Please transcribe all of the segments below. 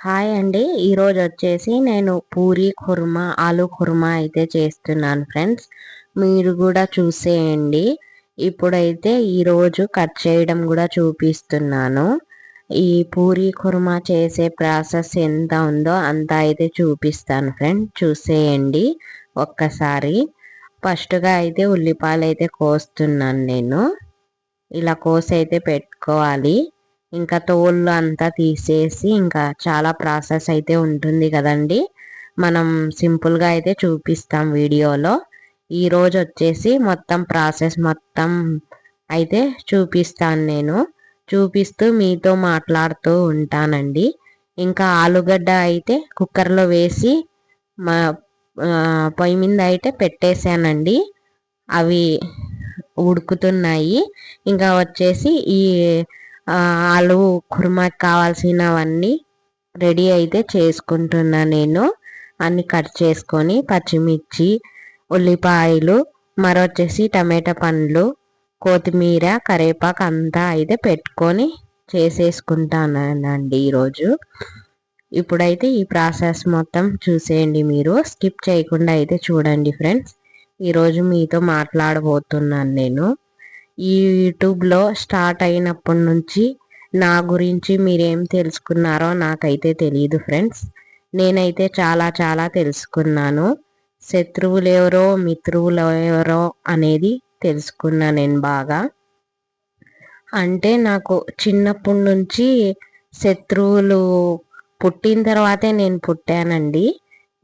Hi అండి. ఈరోజు వచ్చేసి నేను పూరి కుర్మా ఆలు కుర్మా అయితే చేస్తున్నాను ఫ్రెండ్స్. మీరు కూడా చూసేయండి. ఇప్పుడైతే ఈరోజు కట్ చేయడం కూడా చూపిస్తున్నాను. ఈ పూరి కుర్మా చేసే ప్రాసెస్ ఎంత ఉందో అంత అయితే చూపిస్తాను ఫ్రెండ్. చూసేయండి ఒక్కసారి. ఫస్ట్గా అయితే ఉల్లిపాయలు అయితే కోస్తున్నాను నేను. ఇలా కోసి అయితే పెట్టుకోవాలి. ఇంకా తోళ్ళు అంతా తీసేసి ఇంకా చాలా ప్రాసెస్ అయితే ఉంటుంది కదండి. మనం సింపుల్గా అయితే చూపిస్తాం వీడియోలో. ఈరోజు వచ్చేసి మొత్తం ప్రాసెస్ మొత్తం అయితే చూపిస్తాను నేను. చూపిస్తూ మీతో మాట్లాడుతూ ఉంటానండి. ఇంకా ఆలుగడ్డ అయితే కుక్కర్లో వేసి మా పొయ్యి మీద అయితే పెట్టేశానండి. అవి ఉడుకుతున్నాయి. ఇంకా వచ్చేసి ఈ ఆలు కుర్మాకి కావాల్సినవన్నీ రెడీ అయితే చేసుకుంటున్నా నేను. అన్ని కట్ చేసుకొని పచ్చిమిర్చి ఉల్లిపాయలు మరొచ్చేసి టమాటా పండ్లు కొత్తిమీర కరేపాకు అంతా అయితే పెట్టుకొని చేసేసుకుంటానండి ఈరోజు. ఇప్పుడైతే ఈ ప్రాసెస్ మొత్తం చూసేయండి మీరు. స్కిప్ చేయకుండా అయితే చూడండి ఫ్రెండ్స్. ఈరోజు మీతో మాట్లాడబోతున్నాను నేను. ఈ యూట్యూబ్లో స్టార్ట్ అయినప్పటి నుంచి నా గురించి మీరేం తెలుసుకున్నారో నాకైతే తెలియదు ఫ్రెండ్స్. నేనైతే చాలా చాలా తెలుసుకున్నాను. శత్రువులు ఎవరో మిత్రువులు ఎవరో అనేది తెలుసుకున్నా నేను బాగా. అంటే నాకు చిన్నప్పటి నుంచి శత్రువులు పుట్టిన తర్వాతే నేను పుట్టానండి.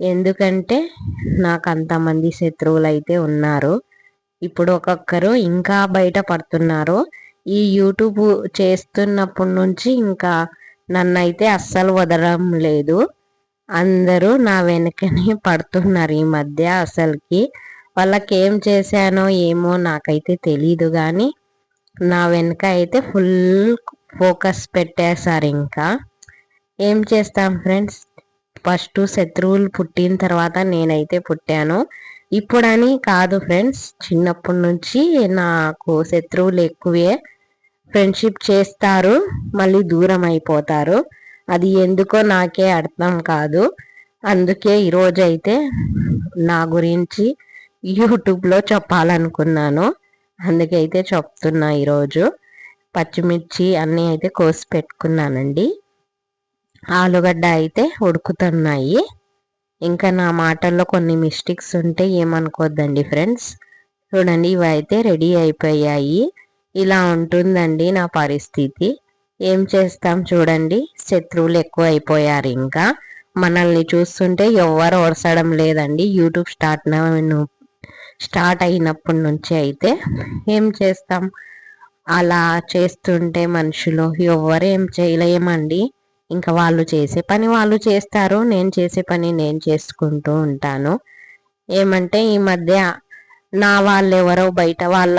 ఎందుకంటే నాకు అంతమంది శత్రువులు అయితే ఉన్నారు. ఇప్పుడు ఒక్కొక్కరు ఇంకా బయట పడుతున్నారు. ఈ యూట్యూబ్ చేస్తున్నప్పటి నుంచి ఇంకా నన్ను అయితే అస్సలు వదలడం లేదు. అందరూ నా వెనకనే పడుతున్నారు ఈ మధ్య అసలుకి. వాళ్ళకి ఏం చేశానో ఏమో నాకైతే తెలీదు కానీ నా వెనక అయితే ఫుల్ ఫోకస్ పెట్టేశారు ఇంకా. ఏం చేస్తాం ఫ్రెండ్స్? ఫస్ట్ శత్రువులు పుట్టిన తర్వాత నేనైతే పుట్టాను. ఇప్పుడని కాదు ఫ్రెండ్స్. చిన్నప్పటి నుంచి నాకు శత్రువులు ఎక్కువే. ఫ్రెండ్షిప్ చేస్తారు మళ్ళీ దూరం అయిపోతారు. అది ఎందుకో నాకే అర్థం కాదు. అందుకే ఈరోజు అయితే నా గురించి యూట్యూబ్లో చెప్పాలనుకున్నాను. అందుకైతే చెప్తున్నా ఈరోజు. పచ్చిమిర్చి అన్నీ అయితే కోసి పెట్టుకున్నానండి. ఆలుగడ్డ అయితే ఉడుకుతున్నాయి. ఇంకా నా మాటల్లో కొన్ని మిస్టేక్స్ ఉంటే ఏమనుకోద్దండి ఫ్రెండ్స్? చూడండి ఇవి అయితే రెడీ అయిపోయాయి. ఇలా ఉంటుందండి నా పరిస్థితి. ఏం చేస్తాం చూడండి శత్రువులు ఎక్కువ అయిపోయారు ఇంకా. మనల్ని చూస్తుంటే ఎవరు ఓడసడం లేదండి. యూట్యూబ్ స్టార్ట్ స్టార్ట్ అయినప్పటి నుంచి అయితే ఏం చేస్తాం? అలా చేస్తుంటే మనుషులు ఎవరు ఏం చేయలేమండి. ఇంకా వాళ్ళు చేసే పని వాళ్ళు చేస్తారు నేను చేసే పని నేను చేసుకుంటూ ఉంటాను. ఏమంటే ఈ మధ్య నా వాళ్ళు ఎవరో బయట వాళ్ళ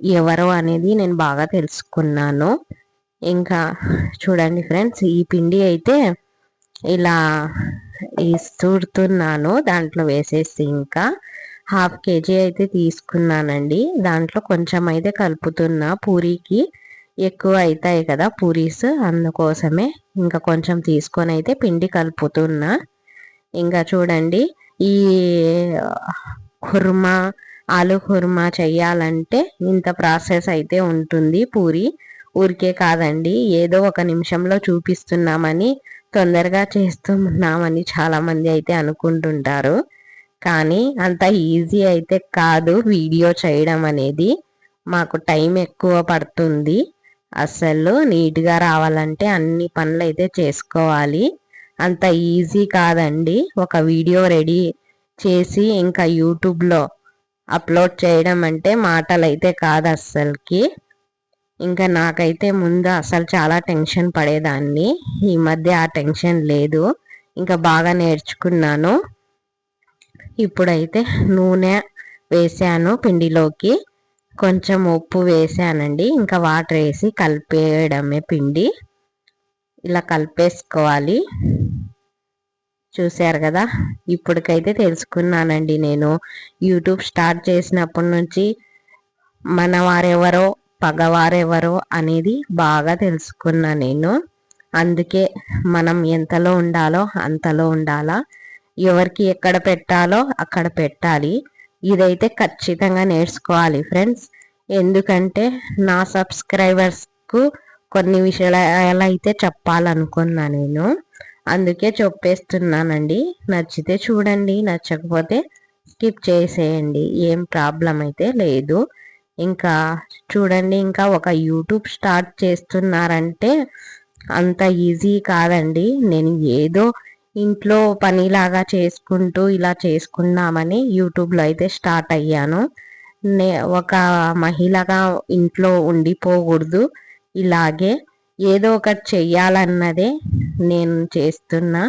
ఎవరో అనేది నేను బాగా తెలుసుకున్నాను. ఇంకా చూడండి ఫ్రెండ్స్ ఈ పిండి అయితే ఇలా ఇస్తుడుతున్నాను దాంట్లో వేసేసి ఇంకా హాఫ్ కేజీ అయితే తీసుకున్నానండి. దాంట్లో కొంచెం అయితే కలుపుతున్నా పూరీకి. ఎక్కువ అవుతాయి కదా పూరీస్ అందుకోసమే. ఇంకా కొంచెం తీసుకొని అయితే పిండి కలుపుతున్నా. ఇంకా చూడండి ఈ కుర్మా ఆలు కుర్మా చెయ్యాలంటే ఇంత ప్రాసెస్ అయితే ఉంటుంది పూరి. ఊరికే కాదండి ఏదో ఒక నిమిషంలో చూపిస్తున్నామని తొందరగా చేస్తున్నామని చాలామంది అయితే అనుకుంటుంటారు. కానీ అంత ఈజీ అయితే కాదు వీడియో చేయడం అనేది. మాకు టైం ఎక్కువ పడుతుంది. అసలు నీట్గా రావాలంటే అన్ని పనులు అయితే చేసుకోవాలి. అంత ఈజీ కాదండి. ఒక వీడియో రెడీ చేసి ఇంకా యూట్యూబ్లో అప్లోడ్ చేయడం అంటే మాటలు అయితే కాదు అస్సలకి. ఇంకా నాకైతే ముందు అసలు చాలా టెన్షన్ పడేదాన్ని. ఈ మధ్య ఆ టెన్షన్ లేదు. ఇంకా బాగా నేర్చుకున్నాను. ఇప్పుడైతే నూనె వేసాను పిండిలోకి. కొంచెం ఉప్పు వేసానండి. ఇంకా వాటర్ వేసి కలిపేయడమే పిండి. ఇలా కలిపేసుకోవాలి. చూశారు కదా? ఇప్పటికైతే తెలుసుకున్నానండి నేను. యూట్యూబ్ స్టార్ట్ చేసినప్పటి నుంచి మనవారెవరో పగవారెవరో అనేది బాగా తెలుసుకున్నా నేను. అందుకే మనం ఎంతలో ఉండాలో అంతలో ఉండాలా. ఎవరికి ఎక్కడ పెట్టాలో అక్కడ పెట్టాలి. ఇదైతే ఖచ్చితంగా నేర్చుకోవాలి ఫ్రెండ్స్. ఎందుకంటే నా సబ్స్క్రైబర్స్కు కొన్ని విషయాలు అయితే చెప్పాలనుకున్నా నేను. అందుకే చెప్పేస్తున్నానండి. నచ్చితే చూడండి నచ్చకపోతే స్కిప్ చేసేయండి. ఏం ప్రాబ్లం అయితే లేదు. ఇంకా చూడండి ఇంకా ఒక యూట్యూబ్ స్టార్ట్ చేస్తున్నారంటే అంత ఈజీ కాదండి. నేను ఏదో ఇంట్లో పనిలాగా చేసుకుంటూ ఇలా చేసుకుందామని యూట్యూబ్లో అయితే స్టార్ట్ అయ్యాను. నే ఒక మహిళగా ఇంట్లో ఉండిపోకూడదు. ఇలాగే ఏదో ఒకటి చెయ్యాలన్నదే నేను చేస్తున్నా.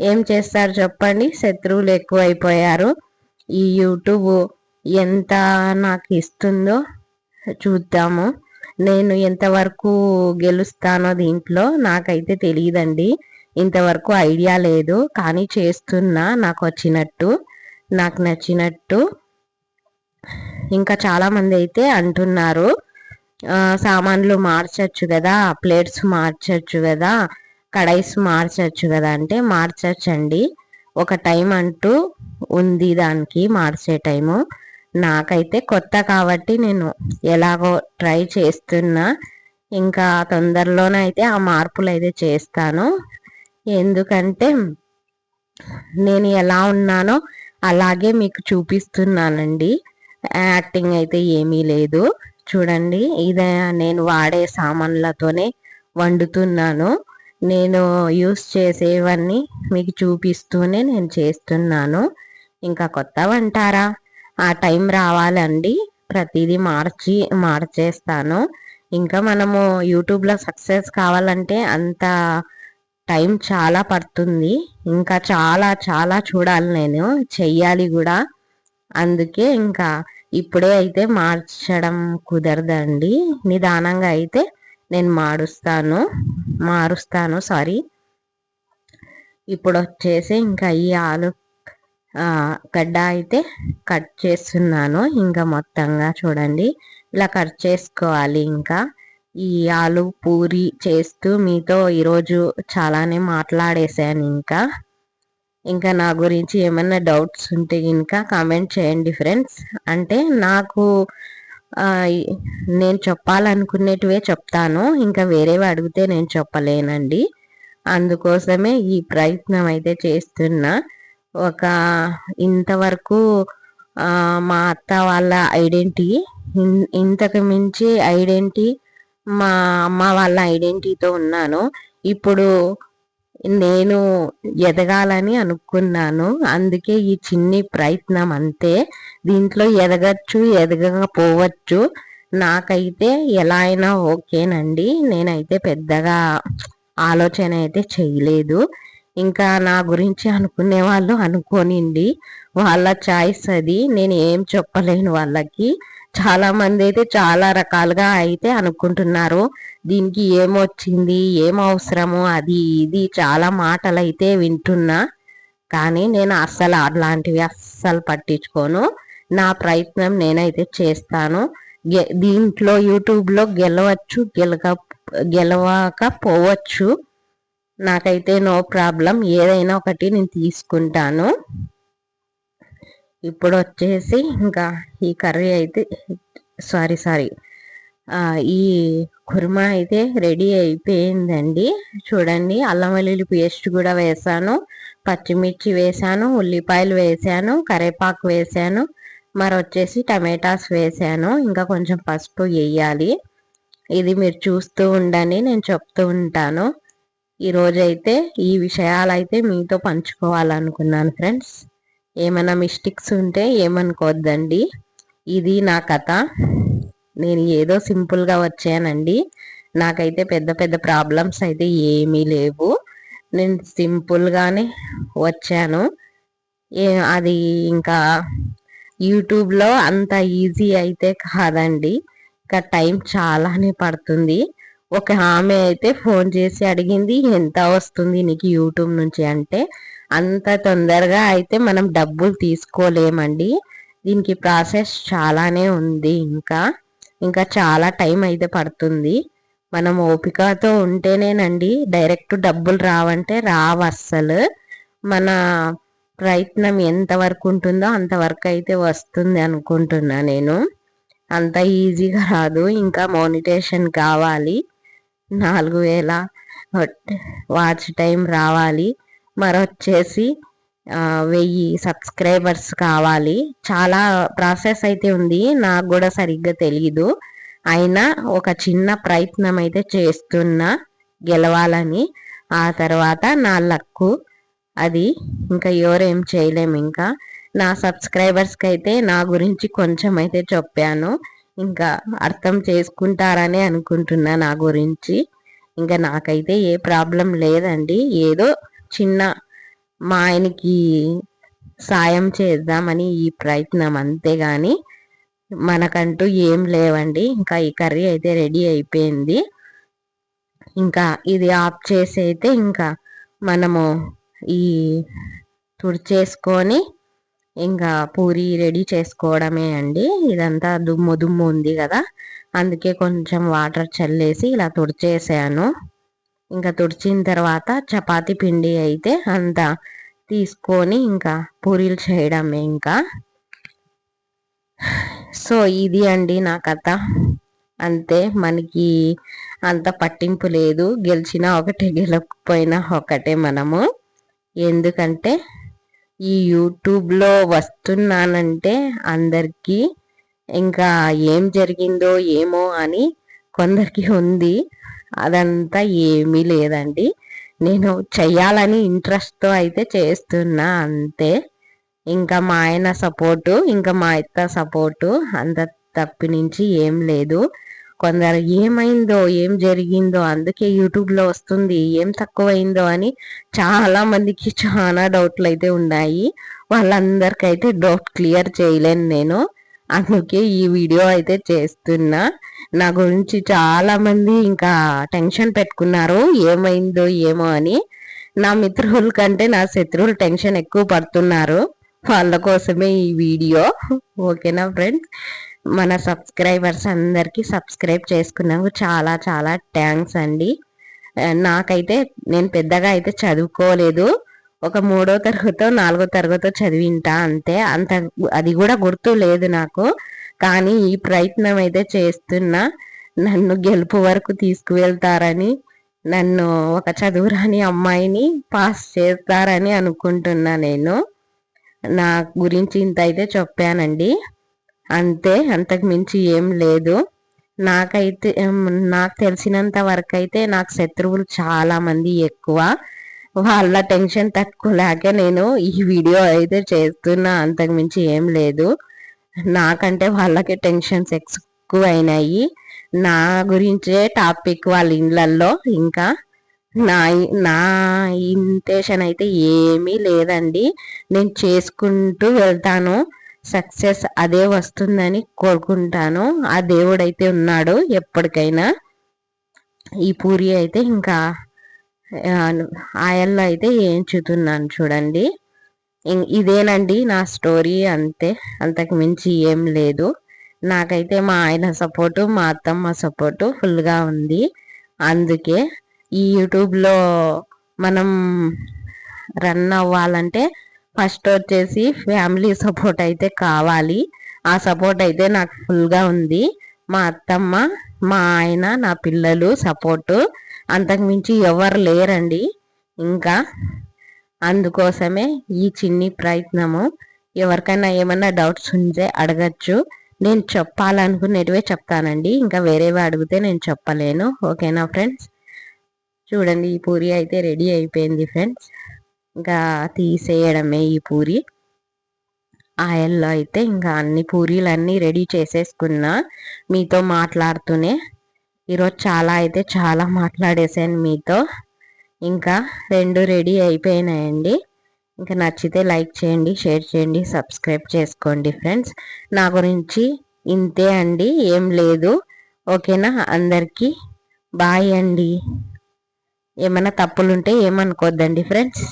ఏం చేస్తారు చెప్పండి? శత్రువులు ఎక్కువైపోయారు. ఈ యూట్యూబ్ ఎంత నాకు ఇస్తుందో చూద్దాము. నేను ఎంతవరకు గెలుస్తానో దీంట్లో నాకైతే తెలియదండి. ఇంతవరకు ఐడియా లేదు కానీ చేస్తున్నా నాకు వచ్చినట్టు నాకు నచ్చినట్టు. ఇంకా చాలామంది అయితే అంటున్నారు సామాన్లు మార్చచ్చు కదా ప్లేట్స్ మార్చచ్చు కదా కడాయిస్ మార్చచ్చు కదా అంటే మార్చచ్చండి. ఒక టైం అంటూ ఉంది దానికి మార్చే టైము. నాకైతే కొత్త కాబట్టి నేను ఎలాగో ట్రై చేస్తున్నా. ఇంకా తొందరలోనైతే ఆ మార్పులు అయితే చేస్తాను. ఎందుకంటే నేను ఎలా ఉన్నానో అలాగే మీకు చూపిస్తున్నానండి. యాక్టింగ్ అయితే ఏమీ లేదు. చూడండి ఇదే నేను వాడే సామాన్లతోనే వండుతున్నాను. నేను యూస్ చేసేవన్నీ మీకు చూపిస్తూనే నేను చేస్తున్నాను. ఇంకా కొత్త వంటారా? ఆ టైం రావాలండి. ప్రతిదీ మార్చి మార్చేస్తాను. ఇంకా మనము యూట్యూబ్లో సక్సెస్ కావాలంటే అంత టైం చాలా పడుతుంది. ఇంకా చాలా చాలా చూడాలి నేను. చెయ్యాలి కూడా. అందుకే ఇంకా ఇప్పుడే అయితే మార్చడం కుదరదండి. నిదానంగా అయితే నేను మారుస్తాను. మారుస్తాను సారీ. ఇప్పుడు వచ్చేసి ఇంకా ఈ ఆలు గడ్డ అయితే కట్ చేస్తున్నాను. ఇంకా మొత్తంగా చూడండి. ఇలా కట్ చేసుకోవాలి ఇంకా. ఈ ఆలు పూరి చేస్తూ మీతో ఈరోజు చాలానే మాట్లాడేశాను ఇంకా. ఇంకా నా గురించి ఏమైనా డౌట్స్ ఉంటే ఇంకా కామెంట్ చేయండి ఫ్రెండ్స్. అంటే నాకు నేను చెప్పాలనుకునేటివే చెప్తాను. ఇంకా వేరేవి అడిగితే నేను చెప్పలేనండి. అందుకోసమే ఈ ప్రయత్నం అయితే చేస్తున్నా. ఒక ఇంతవరకు మా అత్త వాళ్ళ ఐడెంటిటీ ఇంతకు మించి ఐడెంటిటీ మా అమ్మ వాళ్ళ ఐడెంటిటీతో ఉన్నాను. ఇప్పుడు నేను ఎదగాలని అనుకున్నాను. అందుకే ఈ చిన్ని ప్రయత్నం అంతే. దీంట్లో ఎదగచ్చు ఎదగకపోవచ్చు. నాకైతే ఎలా అయినా ఓకేనండి. నేనైతే పెద్దగా ఆలోచన అయితే చేయలేదు. ఇంకా నా గురించి అనుకునే వాళ్ళు అనుకోనిండి. వాళ్ళ చాయిస్ అది. నేను ఏం చెప్పలేను వాళ్ళకి. చాలా మంది అయితే చాలా రకాలుగా అయితే అనుకుంటున్నారు. దీనికి ఏమొచ్చింది? ఏం అవసరము? అది ఇది చాలా మాటలు అయితే వింటున్నా. కానీ నేను అస్సలు అలాంటివి అస్సలు పట్టించుకోను. నా ప్రయత్నం నేనైతే చేస్తాను. దీంట్లో యూట్యూబ్లో గెలవచ్చు గెలక గెలవకపోవచ్చు. నాకైతే నో ప్రాబ్లం. ఏదైనా ఒకటి నేను తీసుకుంటాను. ఇప్పుడు వచ్చేసి ఇంకా ఈ కర్రీ అయితే సారీ సారీ. ఈ కుర్మా అయితే రెడీ అయిపోయిందండి. చూడండి అల్లం వెల్లుల్లి పేస్ట్ కూడా వేసాను. పచ్చిమిర్చి వేసాను ఉల్లిపాయలు వేసాను కరేపాకు వేసాను. మరి వచ్చేసి టమాటాస్ వేసాను. ఇంకా కొంచెం పసుపు వేయాలి. ఇది మీరు చూస్తూ ఉండండి నేను చెప్తూ ఉంటాను. ఈరోజైతే ఈ విషయాలు అయితే మీతో పంచుకోవాలనుకున్నాను ఫ్రెండ్స్. ఏమైనా మిస్టేక్స్ ఉంటే ఏమనుకోవద్దండి ఇది నా కథ. నేను ఏదో సింపుల్గా వచ్చానండి. నాకైతే పెద్ద పెద్ద ప్రాబ్లమ్స్ అయితే ఏమీ లేవు. నేను సింపుల్గానే వచ్చాను. అది ఇంకా యూట్యూబ్లో అంత ఈజీ అయితే కాదండి. ఇంకా టైం చాలానే పడుతుంది. ఒక ఆమె అయితే ఫోన్ చేసి అడిగింది ఎంత వస్తుంది నీకు యూట్యూబ్ నుంచి? అంటే అంత తొందరగా అయితే మనం డబ్బులు తీసుకోలేమండి. దీనికి ప్రాసెస్ చాలానే ఉంది ఇంకా. ఇంకా చాలా టైం అయితే పడుతుంది. మనం ఓపికతో ఉంటేనేనండి డైరెక్ట్ డబ్బులు రావంటే రావు అస్సలు. మన ప్రయత్నం ఎంతవరకు ఉంటుందో అంతవరకు అయితే వస్తుంది అనుకుంటున్నా నేను. అంత ఈజీగా రాదు. ఇంకా మోనిటేషన్ కావాలి. నాలుగు వేల వాచ్ టైం రావాలి. మరొచ్చేసి వెయ్యి సబ్స్క్రైబర్స్ కావాలి. చాలా ప్రాసెస్ అయితే ఉంది. నాకు కూడా సరిగ్గా తెలీదు. అయినా ఒక చిన్న ప్రయత్నం అయితే చేస్తున్నా గెలవాలని. ఆ తర్వాత నా లక్కు అది. ఇంకా ఎవరేం చేయలేము ఇంకా. నా సబ్స్క్రైబర్స్కి అయితే నా గురించి కొంచెం అయితే చెప్పాను. ఇంకా అర్థం చేసుకుంటారని అనుకుంటున్నా నా గురించి. ఇంకా నాకైతే ఏ ప్రాబ్లం లేదండి. ఏదో చిన్న మా ఆయనకి సాయం చేద్దామని ఈ ప్రయత్నం అంతేగాని మనకంటూ ఏం లేవండి. ఇంకా ఈ కర్రీ అయితే రెడీ అయిపోయింది. ఇంకా ఇది ఆఫ్ చేసి అయితే ఇంకా మనము ఈ తుడిచేసుకొని ఇంకా పూరి రెడీ చేసుకోవడమే అండి. ఇదంతా దుమ్ము దుమ్ము ఉంది కదా. అందుకే కొంచెం వాటర్ చల్లేసి ఇలా తుడిచేసాను. ఇంకా తుడిచిన తర్వాత చపాతి పిండి అయితే అంతా తీసుకొని ఇంకా పూరీలు చేయడమే ఇంకా. సో ఇది అండి నా కథ. అంతే మనకి అంత పట్టింపు లేదు. గెలిచినా ఒకటే గెలకపోయినా ఒకటే మనము. ఎందుకంటే ఈ యూట్యూబ్లో వస్తున్నానంటే అందరికీ ఇంకా ఏం జరిగిందో ఏమో అని కొందరికి ఉంది. అదంతా ఏమీ లేదండి. నేను చెయ్యాలని ఇంట్రెస్ట్తో అయితే చేస్తున్నా అంతే. ఇంకా మా ఆయన సపోర్టు ఇంకా మా అత్త సపోర్టు అంత తప్పి నుంచి ఏం లేదు. కొందరు ఏమైందో ఏం జరిగిందో అందుకే యూట్యూబ్లో వస్తుంది ఏం తక్కువైందో అని చాలా మందికి చాలా డౌట్లు అయితే ఉన్నాయి. వాళ్ళందరికైతే డౌట్ క్లియర్ చేయలేను నేను. అందుకే ఈ వీడియో అయితే చేస్తున్నా. నా గురించి చాలా మంది ఇంకా టెన్షన్ పెట్టుకున్నారు. ఏమైందో ఏమో అని. నా మిత్రుల కంటే నా శత్రువులు టెన్షన్ ఎక్కువ పడుతున్నారు. వాళ్ళ కోసమే ఈ వీడియో. ఓకేనా ఫ్రెండ్స్? మన సబ్స్క్రైబర్స్ అందరికీ సబ్స్క్రైబ్ చేసుకున్నాము చాలా చాలా థ్యాంక్స్ అండి. నాకైతే నేను పెద్దగా అయితే చదువుకోలేదు. ఒక మూడో తరగతో నాలుగో తరగతో చదివింటా అంతే. అంత అది కూడా గుర్తు లేదు నాకు. కానీ ఈ ప్రయత్నం అయితే చేస్తున్నా. నన్ను గెలుపు వరకు తీసుకువెళ్తారని నన్ను ఒక చదువురాని అమ్మాయిని పాస్ చేస్తారని అనుకుంటున్నా నేను. నా గురించి ఇంత అయితే చెప్పానండి. అంతే అంతకు మించి ఏం లేదు. నాకైతే నాకు తెలిసినంత వరకు అయితే నాకు శత్రువులు చాలా మంది ఎక్కువ. వాళ్ళ టెన్షన్ తక్కువలాగే నేను ఈ వీడియో అయితే చేస్తున్నా అంతకు మించి ఏం లేదు. నాకంటే వాళ్ళకి టెన్షన్స్ ఎక్కువ అయినాయి నా గురించే టాపిక్ వాళ్ళ ఇండ్లల్లో ఇంకా. నా నా ఇంటెన్షన్ అయితే ఏమీ లేదండి. నేను చేసుకుంటూ వెళ్తాను. సక్సెస్ అదే వస్తుందని కోరుకుంటాను. ఆ దేవుడైతే ఉన్నాడు ఎప్పటికైనా. ఈ పూరి అయితే ఇంకా ఆయల్లో అయితే ఏం చూతున్నాను చూడండి ఇదేనండి నా స్టోరీ అంతే. అంతకు మించి ఏం లేదు. నాకైతే మా ఆయన సపోర్టు మా అత్తమ్మ సపోర్టు ఫుల్గా ఉంది. అందుకే ఈ యూట్యూబ్లో మనం రన్ అవ్వాలంటే ఫస్ట్ వచ్చేసి ఫ్యామిలీ సపోర్ట్ అయితే కావాలి. ఆ సపోర్ట్ అయితే నాకు ఫుల్గా ఉంది. మా అత్తమ్మ మా ఆయన నా పిల్లలు సపోర్టు. అంతకుమించి ఎవరు లేరండి. ఇంకా అందుకోసమే ఈ చిన్ని ప్రయత్నము. ఎవరికైనా ఏమైనా డౌట్స్ ఉంటే అడగచ్చు. నేను చెప్పాలనుకునేటివే చెప్తానండి. ఇంకా వేరేవి అడిగితే నేను చెప్పలేను. ఓకేనా ఫ్రెండ్స్? చూడండి ఈ పూరి అయితే రెడీ అయిపోయింది ఫ్రెండ్స్. ఇంకా తీసేయడమే ఈ పూరి. ఆయిల్లో అయితే ఇంకా అన్ని పూరీలు అన్నీ రెడీ చేసేసుకున్నా మీతో మాట్లాడుతూనే. ఈరోజు చాలా అయితే చాలా మాట్లాడేసాను మీతో. ఇంకా రెండు రెడీ అయిపోయినాయండి. ఇంకా నచ్చితే లైక్ చేయండి షేర్ చేయండి సబ్స్క్రైబ్ చేసుకోండి ఫ్రెండ్స్. నా గురించి ఇంతే అండి ఏం లేదు. ఓకేనా? అందరికీ బాయ్ అండి. ఏమైనా తప్పులుంటే ఏమనుకోద్దండి ఫ్రెండ్స్?